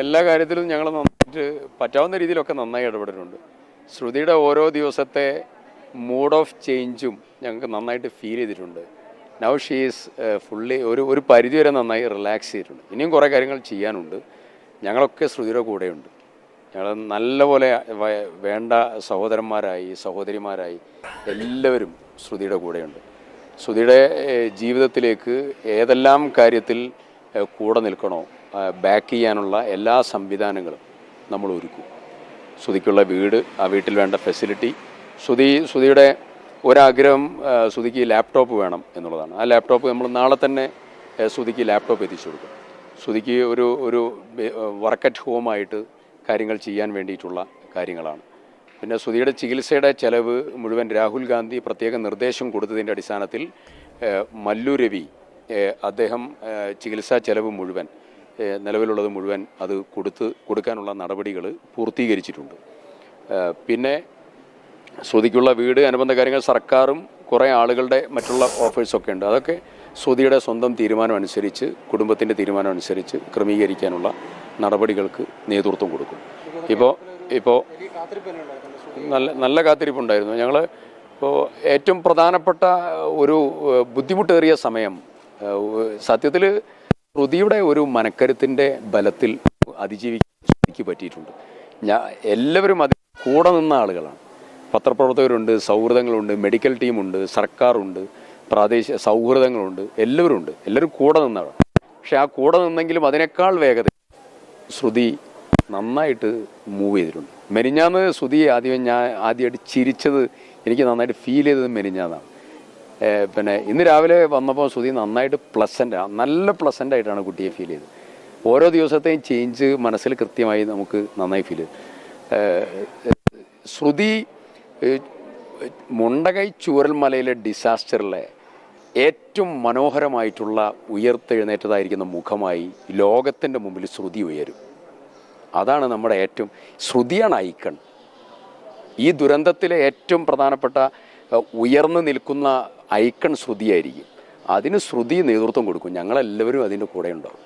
എല്ലാ കാര്യത്തിലും ഞങ്ങൾ നന്നായിട്ട് പറ്റാവുന്ന രീതിയിലൊക്കെ നന്നായി ഇടപെടുന്നുണ്ട് ശ്രുതിയുടെ ഓരോ ദിവസത്തെ മൂഡ് ഓഫ് ചേഞ്ചും ഞങ്ങൾക്ക് നന്നായിട്ട് ഫീൽ ചെയ്തിട്ടുണ്ട്. നൗ ഷീസ് ഫുള്ളി ഒരു ഒരു പരിധി വരെ നന്നായി റിലാക്സ് ചെയ്തിട്ടുണ്ട്. ഇനിയും കുറേ കാര്യങ്ങൾ ചെയ്യാനുണ്ട്. ഞങ്ങളൊക്കെ ശ്രുതിയുടെ കൂടെയുണ്ട്. ഞങ്ങൾ നല്ലപോലെ വേണ്ട സഹോദരന്മാരായി സഹോദരിമാരായി എല്ലാവരും ശ്രുതിയുടെ കൂടെയുണ്ട്. ശ്രുതിയുടെ ജീവിതത്തിലേക്ക് ഏതെല്ലാം കാര്യത്തിൽ കൂടെ നിൽക്കണോ ബാക്ക് ചെയ്യാനുള്ള എല്ലാ സംവിധാനങ്ങളും നമ്മൾ ഒരുക്കും. ശ്രുതിക്കുള്ള വീട് ആ വീട്ടിൽ വേണ്ട ഫെസിലിറ്റി ശ്രുതി ശ്രുതിയുടെ ഒരാഗ്രഹം ശ്രുതിക്ക് ലാപ്ടോപ്പ് വേണം എന്നുള്ളതാണ്. ആ ലാപ്ടോപ്പ് നമ്മൾ നാളെ തന്നെ ശ്രുതിക്ക് ലാപ്ടോപ്പ് എത്തിച്ചു കൊടുക്കും. ശ്രുതിക്ക് ഒരു ഒരു വർക്ക് അറ്റ് ഹോമായിട്ട് കാര്യങ്ങൾ ചെയ്യാൻ വേണ്ടിയിട്ടുള്ള കാര്യങ്ങളാണ്. പിന്നെ ശ്രുതിയുടെ ചികിത്സയുടെ ചെലവ് മുഴുവൻ രാഹുൽ ഗാന്ധി പ്രത്യേക നിർദ്ദേശം കൊടുത്തതിന്റെ അടിസ്ഥാനത്തിൽ മല്ലു രവി അദ്ദേഹം ചികിത്സാ ചെലവ് മുഴുവൻ നിലവിലുള്ളത് മുഴുവൻ അത് കൊടുത്ത് കൊടുക്കാനുള്ള നടപടികൾ പൂർത്തീകരിച്ചിട്ടുണ്ട്. പിന്നെ ശ്രുതിക്കുള്ള വീട് അനുബന്ധ കാര്യങ്ങൾ സർക്കാരും കുറേ ആളുകളുടെ മറ്റുള്ള ഓഫേഴ്സൊക്കെ ഉണ്ട്. അതൊക്കെ ശ്രുതിയുടെ സ്വന്തം തീരുമാനം അനുസരിച്ച് കുടുംബത്തിന്റെ തീരുമാനം അനുസരിച്ച് ക്രമീകരിക്കാനുള്ള നടപടികൾക്ക് നേതൃത്വം കൊടുക്കും. ഇപ്പോൾ ഇപ്പോൾ നല്ല നല്ല കാത്തിരിപ്പുണ്ടായിരുന്നു. ഞങ്ങൾ ഇപ്പോൾ ഏറ്റവും പ്രധാനപ്പെട്ട ഒരു ബുദ്ധിമുട്ടേറിയ സമയം സത്യത്തിൽ ശ്രുതിയുടെ ഒരു മനക്കരുത്തിന്റെ ബലത്തിൽ അതിജീവിക്കാൻ ശ്രുതിക്ക് പറ്റിയിട്ടുണ്ട്. ഞാൻ എല്ലാവരും അതിൽ കൂടെ നിന്ന ആളുകളാണ്. പത്രപ്രവർത്തകരുണ്ട് സൗഹൃദങ്ങളുണ്ട് മെഡിക്കൽ ടീമുണ്ട് സർക്കാരുണ്ട് പ്രാദേശിക സൗഹൃദങ്ങളുണ്ട് എല്ലാവരും ഉണ്ട് എല്ലാവരും കൂടെ നിന്നാണ് പക്ഷെ ആ കൂടെ നിന്നെങ്കിലും അതിനേക്കാൾ വേഗത ശ്രുതി നന്നായിട്ട് മൂവ് ചെയ്തിട്ടുണ്ട്. മെനിഞ്ഞാന്ന് ശ്രുതി ആദ്യം ഞാൻ ആദ്യമായിട്ട് ചിരിച്ചത് എനിക്ക് നന്നായിട്ട് ഫീൽ ചെയ്തത് മെനിഞ്ഞാന്നാണ്. പിന്നെ ഇന്ന് രാവിലെ വന്നപ്പോൾ ശ്രുതി നന്നായിട്ട് പ്ലസന്റ് നല്ല പ്ലസന്റ് ആയിട്ടാണ് കുട്ടിയെ ഫീൽ ചെയ്തത്. ഓരോ ദിവസത്തെയും ചേഞ്ച് മനസ്സിൽ കൃത്യമായി നമുക്ക് നന്നായി ഫീൽ ശ്രുതി മുണ്ടകൈ ചൂരൽമലയിലെ ഡിസാസ്റ്ററിലെ ഏറ്റവും മനോഹരമായിട്ടുള്ള ഉയർത്തെഴുന്നേറ്റതായിരിക്കുന്ന മുഖമായി ലോകത്തിന്റെ മുമ്പിൽ ശ്രുതി ഉയരും. അതാണ് നമ്മുടെ ഏറ്റവും ശ്രുതിയാണ് ഐക്കൺ. ഈ ദുരന്തത്തിലെ ഏറ്റവും പ്രധാനപ്പെട്ട ഉയർന്നു നിൽക്കുന്ന ഐക്കൺ ശ്രുതിയായിരിക്കും. അതിന് ശ്രുതി നേതൃത്വം കൊടുക്കും. ഞങ്ങളെല്ലാവരും അതിന്റെ കൂടെ ഉണ്ടാവും